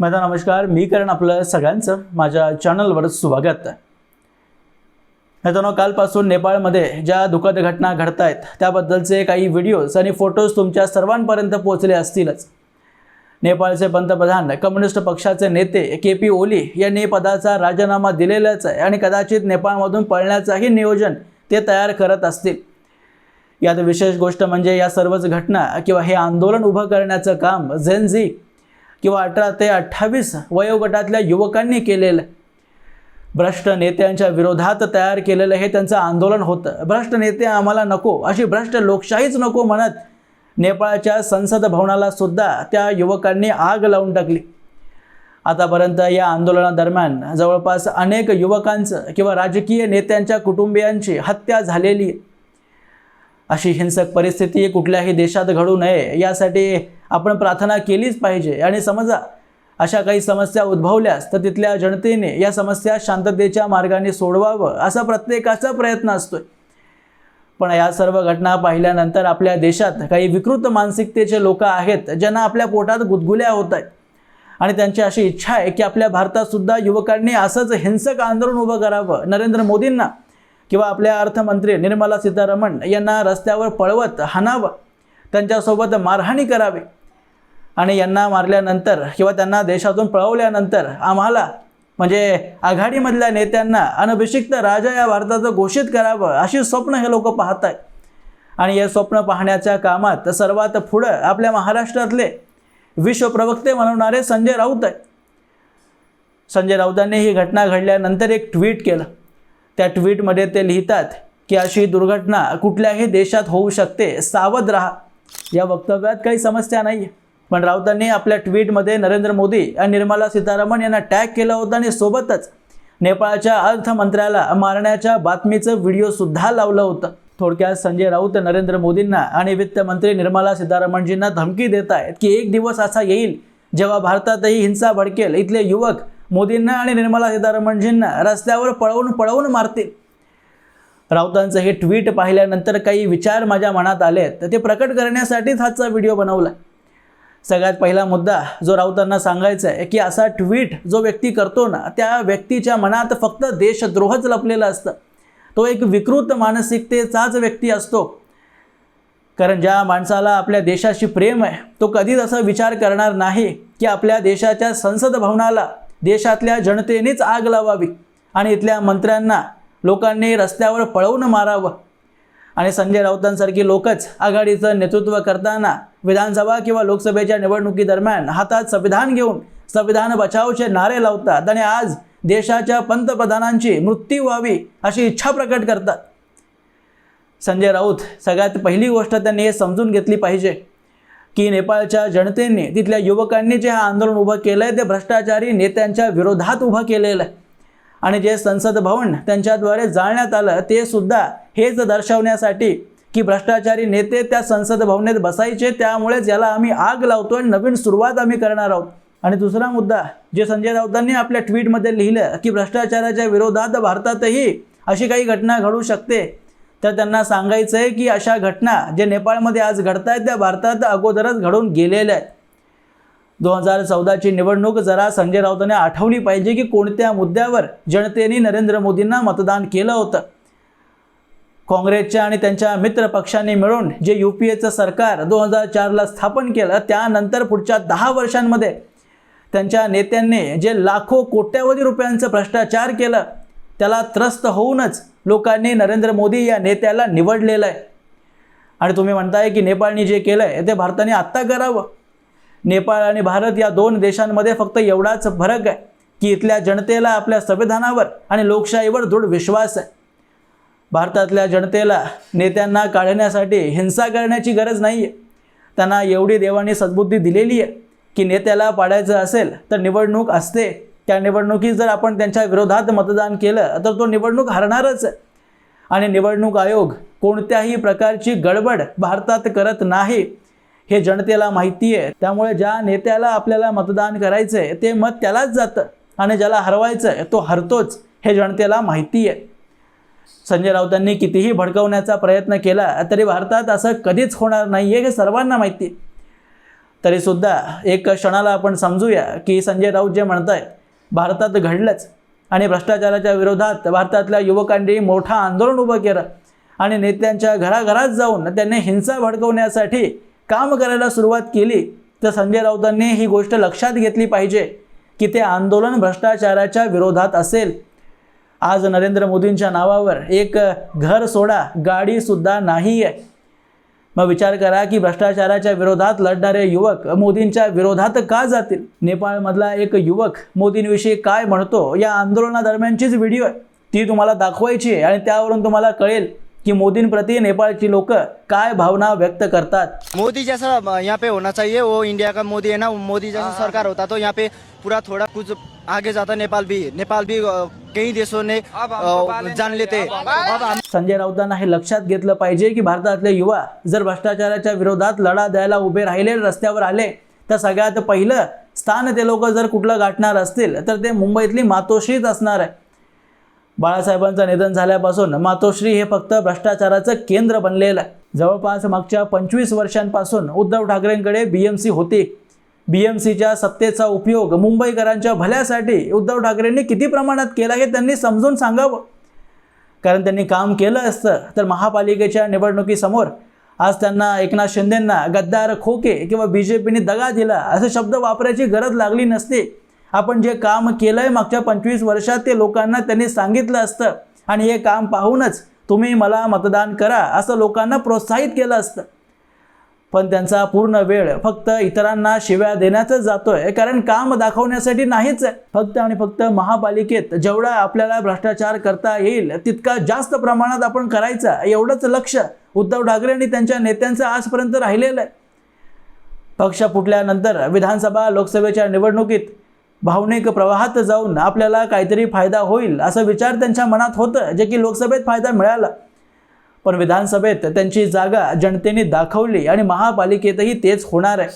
माझा नमस्कार मी करण आपलं सगळ्यांचं. माझ्या चॅनलवर स्वागत. आहे मित्रांनो कालपासून नेपाळमध्ये ज्या दुःखद घटना घडत आहेत त्याबद्दलचे काही व्हिडिओज आणि फोटोज तुमच्या सर्वांपर्यंत पोहोचले असतीलच. नेपाळचे पंतप्रधान कम्युनिस्ट पक्षाचे नेते के पी ओली यांनी पदाचा राजीनामा दिलेलाच आहे आणि कदाचित नेपाळमधून पळण्याचंही नियोजन ते तयार करत असतील. यात विशेष गोष्ट म्हणजे या सर्वच घटना किंवा हे आंदोलन उभं करण्याचं काम झेन झी किंवा अठरा ते अठ्ठावीस वयोगटातल्या युवकांनी केलेलं भ्रष्ट नेत्यांच्या विरोधात तयार केलेलं हे त्यांचं आंदोलन होतं. भ्रष्ट नेते आम्हाला नको अशी भ्रष्ट लोकशाहीच नको म्हणत नेपाळच्या संसद भवनाला सुद्धा त्या युवकांनी आग लावून टाकली. आतापर्यंत या आंदोलनादरम्यान जवळपास अनेक युवकांचं किंवा राजकीय नेत्यांच्या कुटुंबियांची हत्या झालेली. अशी हिंसक परिस्थिती कुठल्याही देशात घडू नये यासाठी आपण प्रार्थना केलीच पाहिजे. आणि समजा अशा काही समस्या उद्भवल्यास तर तिथल्या जनतेने या समस्या शांततेच्या मार्गाने सोडवावं असा प्रत्येकाचा प्रयत्न असतोय. पण या सर्व घटना पाहिल्यानंतर आपल्या देशात काही विकृत मानसिकतेचे लोक आहेत ज्यांना आपल्या पोटात गुदगुल्या होत आहेत. आणि त्यांची अशी इच्छा आहे की आपल्या भारतातसुद्धा युवकांनी असंच हिंसक आंदोलन उभं करावं. नरेंद्र मोदींना किंवा आपल्या अर्थमंत्री निर्मला सीतारमण यांना रस्त्यावर पळवत हाणावं. त्यांच्यासोबत मारहाणी करावी. आणि यांना मारल्यानंतर किंवा त्यांना देशातून पळवल्यानंतर आम्हाला म्हणजे आघाडीमधल्या नेत्यांना अनभिषिक्त राजा या भारताचं घोषित करावं अशी स्वप्न हे लोक पाहत आहेत आणि हे स्वप्न पाहण्याच्या कामात सर्वात पुढं आपल्या महाराष्ट्रातले विश्वप्रवक्ते म्हणवणारे संजय राऊत आहे संजय राऊतांनी ही घटना घडल्यानंतर एक ट्विट केलं. त्या ट्विटमध्ये ते लिहितात की अशी दुर्घटना कुठल्याही देशात होऊ शकते सावध राहा. या वक्तव्यात काही समस्या नाही आहे पण राऊतांनी आपल्या ट्विटमध्ये नरेंद्र मोदी आणि निर्मला सीतारामन यांना टॅग केला होता आणि सोबतच नेपाळच्या अर्थमंत्र्याला मारण्याच्या बातमीचं व्हिडिओसुद्धा लावलं होतं. थोडक्यात संजय राऊत नरेंद्र मोदींना आणि वित्तमंत्री निर्मला सीतारामनजींना धमकी देत आहेत की एक दिवस असा येईल जेव्हा भारतातही हिंसा भडकेल. इथले युवक मोदींना आणि निर्मला सीतारामनजींना रस्त्यावर पळवून पळवून मारतील. राऊतांचं हे ट्विट पाहिल्यानंतर काही विचार माझ्या मनात आले तर ते प्रकट करण्यासाठीच हाचा व्हिडिओ बनवला. सगळ्यात पहिला मुद्दा जो राऊतांना सांगायचा आहे की असा ट्विट जो व्यक्ती करतो ना त्या व्यक्तीच्या मनात फक्त देशद्रोहच लपलेला असतं. तो एक विकृत मानसिकतेचाच व्यक्ती असतो. कारण ज्या माणसाला आपल्या देशाशी प्रेम आहे तो कधीच असा विचार करणार नाही की आपल्या देशाच्या संसद भवनाला देशातल्या जनतेनेच आग लावावी आणि इथल्या मंत्र्यांना लोकांनी रस्त्यावर पळवून मारावं. आणि संजय राऊतांसारखी लोकच आघाडीचं नेतृत्व करताना विधानसभा किंवा लोकसभेच्या निवडणुकीदरम्यान हातात संविधान घेऊन संविधान बचावचे नारे लावतात आणि आज देशाच्या पंतप्रधानांची मृत्यू व्हावी अशी इच्छा प्रकट करतात. संजय राऊत सगळ्यात पहिली गोष्ट त्यांनी हे समजून घेतली पाहिजे की नेपाळच्या जनतेने तिथल्या युवकांनी जे हा आंदोलन उभं केलं आहे ते भ्रष्टाचारी नेत्यांच्या विरोधात उभं केलेलं आहे. आणि जे संसद भवन त्यांच्याद्वारे जाळण्यात आलं ते सुद्धा हेच दर्शवण्यासाठी की भ्रष्टाचारी नेते त्या संसद भवनेत बसायचे. त्यामुळेच याला आम्ही आग लावतो आणि नवीन सुरुवात आम्ही करणार आहोत. आणि दुसरा मुद्दा जे संजय राऊतांनी आपल्या ट्विटमध्ये लिहिलं की भ्रष्टाचाराच्या विरोधात भारतातही अशी काही घटना घडू शकते. तर त्यांना सांगायचं आहे की अशा घटना जे नेपाळमध्ये आज घडत आहेत त्या भारतात अगोदरच घडून गेलेल्या आहेत. दोन हजार चौदाची निवडणूक जरा संजय राऊतांनी आठवली पाहिजे की कोणत्या मुद्द्यावर जनतेने नरेंद्र मोदींना मतदान केलं होतं. काँग्रेसच्या आणि त्यांच्या मित्र पक्षांनी मिळून जे यू पी एचं सरकार दोन हजार चारला स्थापन केलं त्यानंतर पुढच्या दहा वर्षांमध्ये त्यांच्या नेत्यांनी जे लाखो कोट्यावधी रुपयांचं भ्रष्टाचार केलं त्याला त्रस्त होऊनच लोकांनी नरेंद्र मोदी या नेत्याला निवडलेलं आहे. आणि तुम्ही म्हणताय की नेपाळने जे केलं आहे ते भारताने आत्ता करावं. नेपाळ आणि भारत या दोन देशांमध्ये फक्त एवढाच फरक आहे की इथल्या जनतेला आपल्या संविधानावर आणि लोकशाहीवर दृढ विश्वास आहे. भारतातल्या जनतेला नेत्यांना काढण्यासाठी हिंसा करण्याची गरज नाही आहे त्यांना एवढी देवाने सद्बुद्धी दिलेली आहे की नेत्याला पाडायचं असेल तर निवडणूक असते. त्या निवडणुकीत जर आपण त्यांच्या विरोधात मतदान केलं तर तो निवडणूक हरणारच आहे. आणि निवडणूक आयोग कोणत्याही प्रकारची गडबड भारतात करत नाही. हे जनतेला माहिती आहे. त्यामुळे ज्या नेत्याला आपल्याला मतदान करायचं आहे ते मत त्यालाच जातं आणि ज्याला हरवायचं आहे तो हरतोच हे जनतेला माहिती आहे. संजय राऊतांनी कितीही भडकवण्याचा प्रयत्न केला तरी भारतात असं कधीच होणार नाही आहे हे सर्वांना माहिती आहे. तरीसुद्धा एक क्षणाला आपण समजूया की संजय राऊत जे म्हणत आहे भारतात घडलंच आणि भ्रष्टाचाराच्या विरोधात भारतातल्या युवकांनी मोठं आंदोलन उभं केलं आणि नेत्यांच्या घराघरात जाऊन त्यांनी हिंसा भडकवण्यासाठी काम करायला सुरुवात केली तर संजय राऊतांनी ही गोष्ट लक्षात घेतली पाहिजे की ते आंदोलन भ्रष्टाचाराच्या विरोधात असेल. आज नरेंद्र मोदींच्या नावावर एक घर सोडा गाडीसुद्धा नाही आहे मग विचार करा की भ्रष्टाचाराच्या विरोधात लढणारे युवक मोदींच्या विरोधात का जातील? नेपाळमधला एक युवक मोदींविषयी काय म्हणतो? या आंदोलनादरम्यानचीच व्हिडिओ आहे. ती तुम्हाला दाखवायची आहे आणि त्यावरून तुम्हाला कळेल. की मोदींप्रती नेपाळची लोक काय भावना व्यक्त करतात? मोदी जैसा यहाँ पे होना चाहिए वो इंडिया का मोदी है ना मोदी जैसा सरकार होता तो यहाँ पे पूरा थोड़ा कुछ आगे जाता नेपाल भी नेपाल भी कई देशों ने जान लेते। संजय राऊतांना हे लक्षात घेतलं पाहिजे की भारतातले युवा जर भ्रष्टाचाराच्या विरोधात लढा द्यायला उभे राहिले रस्त्यावर आले तर सगळ्यात पहिलं स्थान ते लोक जर कुठलं गाठणार असतील तर ते मुंबईतली मातोश्रीच असणार आहे. बाळासाहेबांचं निधन झाल्यापासून मातोश्री हे फक्त भ्रष्टाचाराचं केंद्र बनलेलं आहे. जवळपास मागच्या पंचवीस वर्षांपासून उद्धव ठाकरेंकडे बी एम सी होती. बी एम सीच्या सत्तेचा उपयोग मुंबईकरांच्या भल्यासाठी उद्धव ठाकरेंनी किती प्रमाणात केला हे त्यांनी समजून सांगावं. कारण त्यांनी काम केलं असतं तर महापालिकेच्या निवडणुकीसमोर आज त्यांना एकनाथ शिंदेंना गद्दार खोके किंवा बी जे पीने दगा दिला असे शब्द वापरायची गरज लागली नसती. आपण जे काम केलं आहे मागच्या पंचवीस वर्षात ते लोकांना त्यांनी सांगितलं असतं. आणि हे काम पाहूनच तुम्ही मला मतदान करा असं लोकांना प्रोत्साहित केलं असतं. पण त्यांचा पूर्ण वेळ फक्त इतरांना शिव्या देण्यातच जातोय. कारण काम दाखवण्यासाठी नाहीच. आहे फक्त आणि फक्त महापालिकेत जेवढा आपल्याला भ्रष्टाचार करता येईल तितका जास्त प्रमाणात आपण करायचा. एवढंच लक्ष उद्धव ठाकरे आणि त्यांच्या नेत्यांचं आजपर्यंत राहिलेलं आहे. पक्ष फुटल्यानंतर विधानसभा लोकसभेच्या निवडणुकीत भावनिक प्रवाहात जाऊन आपल्याला काहीतरी फायदा होईल असं विचार त्यांच्या मनात होतं जे की लोकसभेत फायदा मिळाला. पण विधानसभेत त्यांची जागा जनतेने दाखवली आणि महापालिकेतही तेच होणार आहे.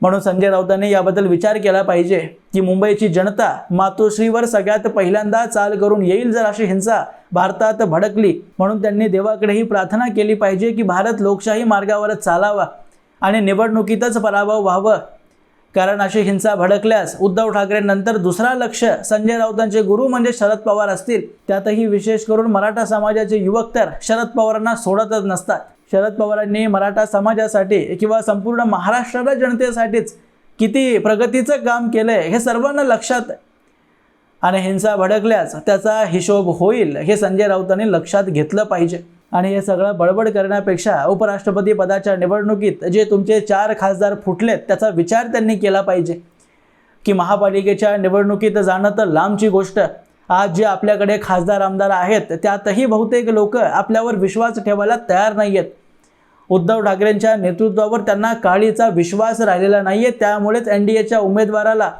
म्हणून संजय राऊतांनी याबद्दल विचार केला पाहिजे की मुंबईची जनता मातोश्रीवर सगळ्यात पहिल्यांदा चाल करून येईल जर अशी हिंसा भारतात भडकली. म्हणून त्यांनी देवाकडेही प्रार्थना केली पाहिजे की भारत लोकशाही मार्गावरच चालावा आणि निवडणुकीतच पराभव व्हावं. कारण अशी हिंसा भडकल्यास उद्धव ठाकरेंनंतर दुसरा लक्ष संजय राऊतांचे गुरु म्हणजे शरद पवार असतील. त्यातही विशेष करून मराठा समाजाचे युवक तर शरद पवारांना सोडतच नसतात. शरद पवारांनी मराठा समाजासाठी किंवा संपूर्ण महाराष्ट्राला जनतेसाठीच किती प्रगतीचं काम केलंय हे सर्वांना लक्षात आणि हिंसा भडकल्यास त्याचा हिशोब होईल हे संजय राऊतांनी लक्षात घेतलं पाहिजे. आणि हे सगळं बडबड करण्यापेक्षा उपराष्ट्रपती पदाच्या निवडणुकीत जे तुमचे चार खासदार फुटलेत त्याचा विचार त्यांनी केला पाहिजे. की महापालिकेच्या निवडणुकीत जाणं तर लांबची गोष्ट. आज जे आपल्याकडे खासदार आमदार आहेत त्यातही बहुतेक लोक आपल्यावर विश्वास ठेवायला तयार नाही आहेत उद्धव ठाकरेंच्या नेतृत्वावर त्यांना काळीचा विश्वास राहिलेला नाही आहे त्यामुळेच एन डी एच्या उमेदवाराला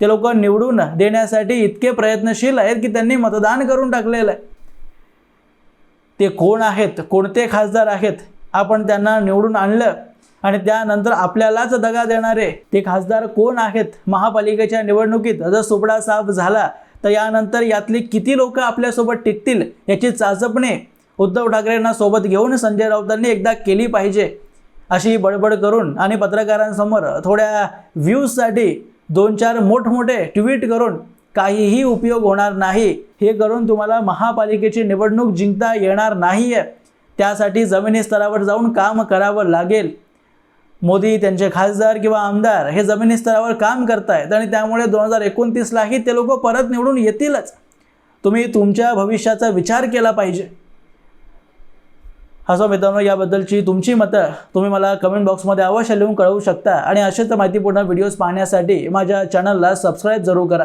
ते लोक निवडून देण्यासाठी इतके प्रयत्नशील आहेत की त्यांनी मतदान करून टाकलेलं आहे. ते कोण आहेत कोणते खासदार आहेत आपण त्यांना निवडून आणलं आणि त्यानंतर आपल्यालाच दगा देणारे ते खासदार कोण आहेत महापालिकेच्या निवडणुकीत जर सुपडा साफ झाला तर यानंतर यातली किती लोक आपल्यासोबत टिकतील याची चाचपणे उद्धव ठाकरेंना सोबत घेऊन संजय राऊतांनी एकदा केली पाहिजे अशी बडबड करून आणि पत्रकारांसमोर थोड्या व्ह्यूजसाठी दोन चार मोठमोठे ट्विट करून काहीही उपयोग होणार नाही. हे करून तुम्हाला महापालिकेची निवडणूक जिंकता येणार नाही आहे त्यासाठी जमिनी स्तरावर जाऊन काम करावं लागेल. मोदी त्यांचे खासदार किंवा आमदार हे जमिनी स्तरावर काम करतायत आणि त्यामुळे दोन हजार एकोणतीसलाही ते लोक परत निवडून येतीलच. तुम्ही तुमच्या भविष्याचा विचार केला पाहिजे. असो मित्रांनो याबद्दलची तुमची मतं तुम्ही मला कमेंट बॉक्समध्ये अवश्य लिहून कळवू शकता. आणि असेच माहितीपूर्ण व्हिडिओज पाहण्यासाठी माझ्या चॅनलला सबस्क्राईब जरूर करा.